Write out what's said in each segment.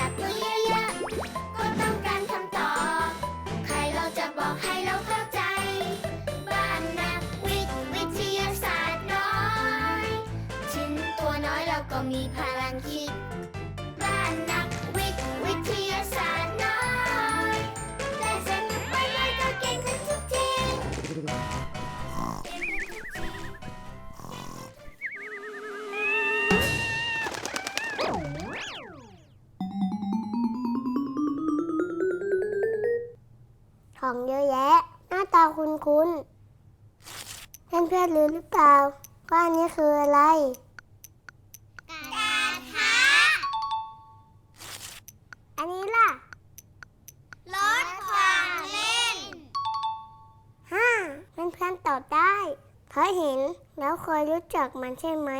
ก็ต้องการคำตอบ ใครเราจะบอกให้เราเข้าใจ บ้านนักวิวิทยาศาสตร์น้อย ถึงตัวน้อยเราก็มีพลัง ของเยอะแยะ หน้าตาคุ้นๆเพื่อนๆรู้หรือเปล่าว่าอันนี้คืออะไรกระทะอันนี้ล่ะรถของเล่นฮ่าเพื่อนๆตอบได้เพราะเห็นแล้วเคยรู้จักมันใช่ไหม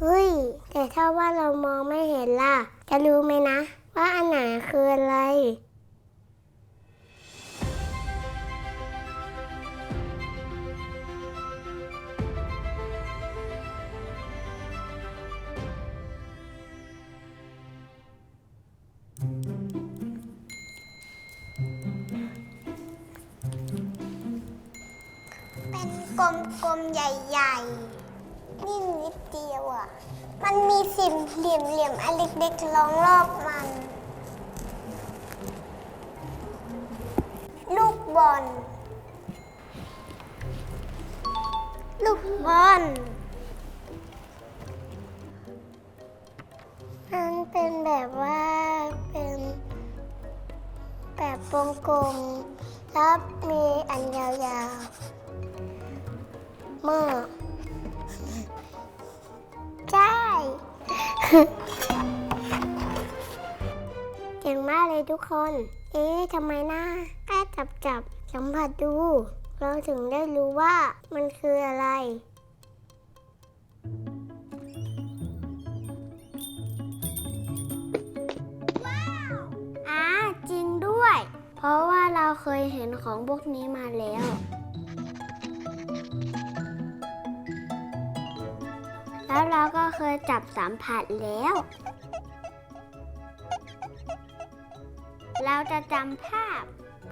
เฮ้ย แต่ถ้าว่าเรามองไม่เห็นล่ะ จะรู้ไหมนะ ว่าอันไหนคืออะไร กลมๆ ใหญ่ๆ นี่นิดเดียวอะ มันมีสิมเหลี่ยมๆอันเล็กๆล้อมรอบมัน ลูกบอล ลูกบอล มันเป็นแบบว่าเป็นแบบวงกลมแล้วมีอันยาวๆ หม้อใช่เก่งมากเลยทุกคน เอ๊ะทำไมหน้าแค่จับจับสัมผัสดู เราถึงได้รู้ว่ามันคืออะไรอ่าจริงด้วยเพราะว่าเราเคยเห็นของพวกนี้มาแล้ว แล้วเราก็เคยจับสัมผัสแล้ว เราจะจำภาพ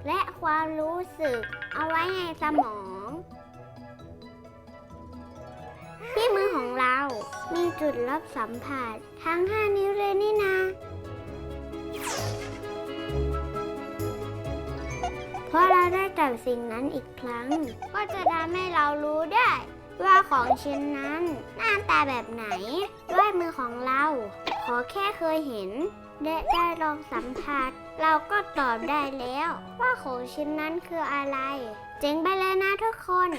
และความรู้สึกเอาไว้ในสมอง ที่มือของเรา มีจุดรับสัมผัสทั้ง 5 นิ้วเลยนี่นาเพราะเราได้จับสิ่งนั้นอีกครั้ง ก็จะทำให้เรารู้ได้ ว่าของชิ้นนั้นหน้าตาแบบไหน ด้วยมือของเรา ขอแค่เคยเห็นและได้ลองสัมผัส เราก็ตอบได้แล้ว ว่าของชิ้นนั้นคืออะไร เจ๋งไปเลยนะทุกคน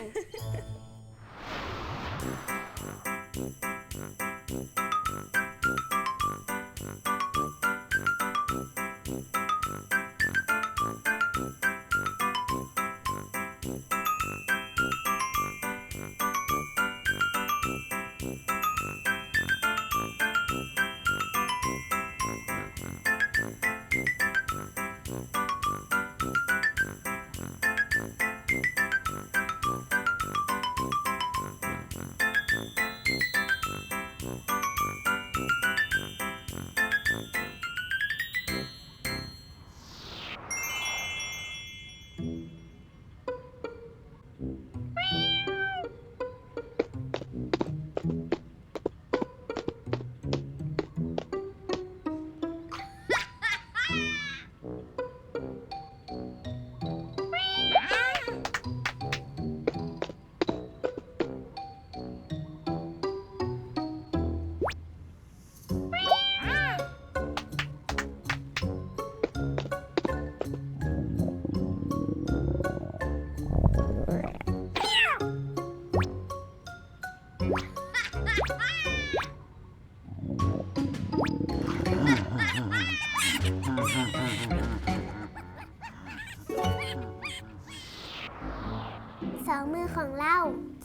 ของเรา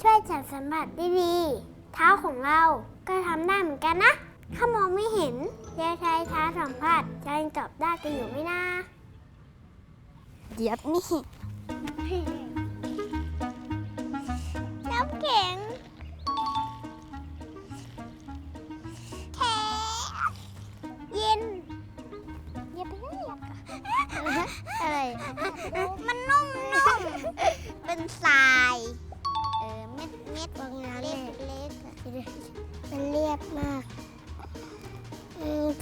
ช่วยจับสัมผัสได้ดี เท้าของเราก็ทำได้เหมือนกันนะ ถ้ามองไม่เห็นจะใช้เท้าสัมผัสจะยังจับได้กันอยู่ไหมนะเดี๋ยวนี่น้ำแข็งแข็เย็นอย่าไปเลยอะไร มันนุ่มนุ่มๆเป็นทราย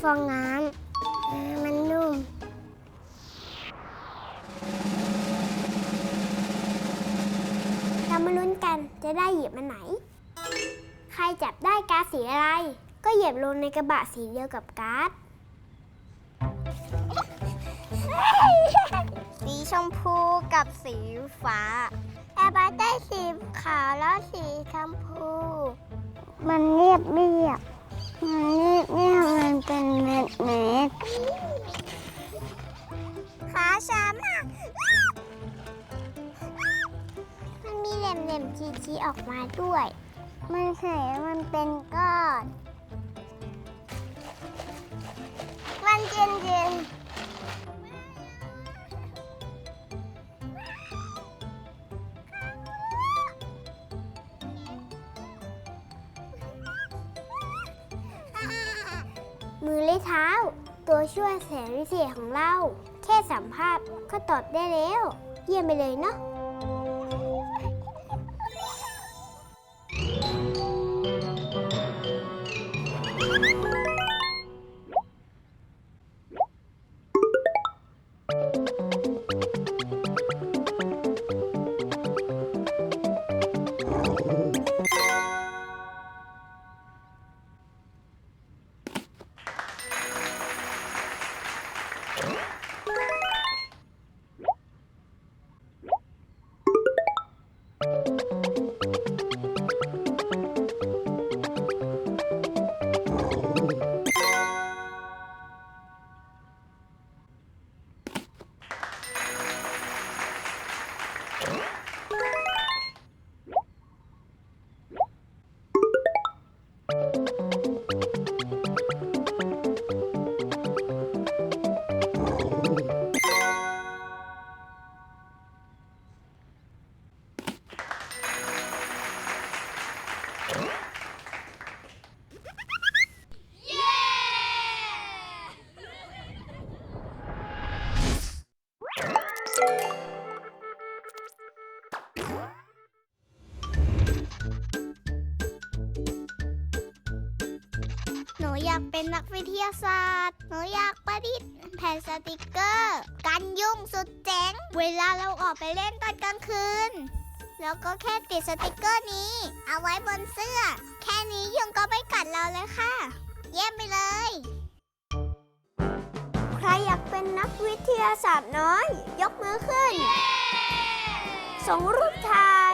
ฟองน้ำมันนุ่ม เรามาลุ้นกันจะได้เหยียบมันไหน ใครจับได้การ์ดสีอะไร ก็เหยียบลงในกระบะสีเดียวกับการ์ด สีชมพูกับสีฟ้า แอร์บัสได้สีขาวแล้วสีชมพู มันเรียบเรียบ มันเรียบเรียบ เป็นเม็ดเม็ดขาช้ำอะมันมีเหลี่ยมๆชี้ๆออกมาด้วย มันเห็นมันเป็นก้อน มันเย็นๆ มือและเท้า ตัวช่วยแสนวิเศษของเรา แค่สัมภาษณ์ก็ตอบได้แล้ว เยี่ยมไปเลยเนาะห นู อยากเป็นนักวิทยาศาสตร์ หนูอยากประดิษฐ์แผ่นสติกเกอร์ กันยุ่งสุดเจ๋ง เวลาเราออกไปเล่นตอนกลางคืน แล้วก็แค่ติดสติกเกอร์นี้ เอาไว้บนเสื้อ แค่นี้ยุงก็ไม่กัดเราเลยค่ะ เยี่ยมไปเลย ใครอยากเป็นนักวิทยาศาสตร์น้อย ยกมือขึ้น ส่งรูปถ่าย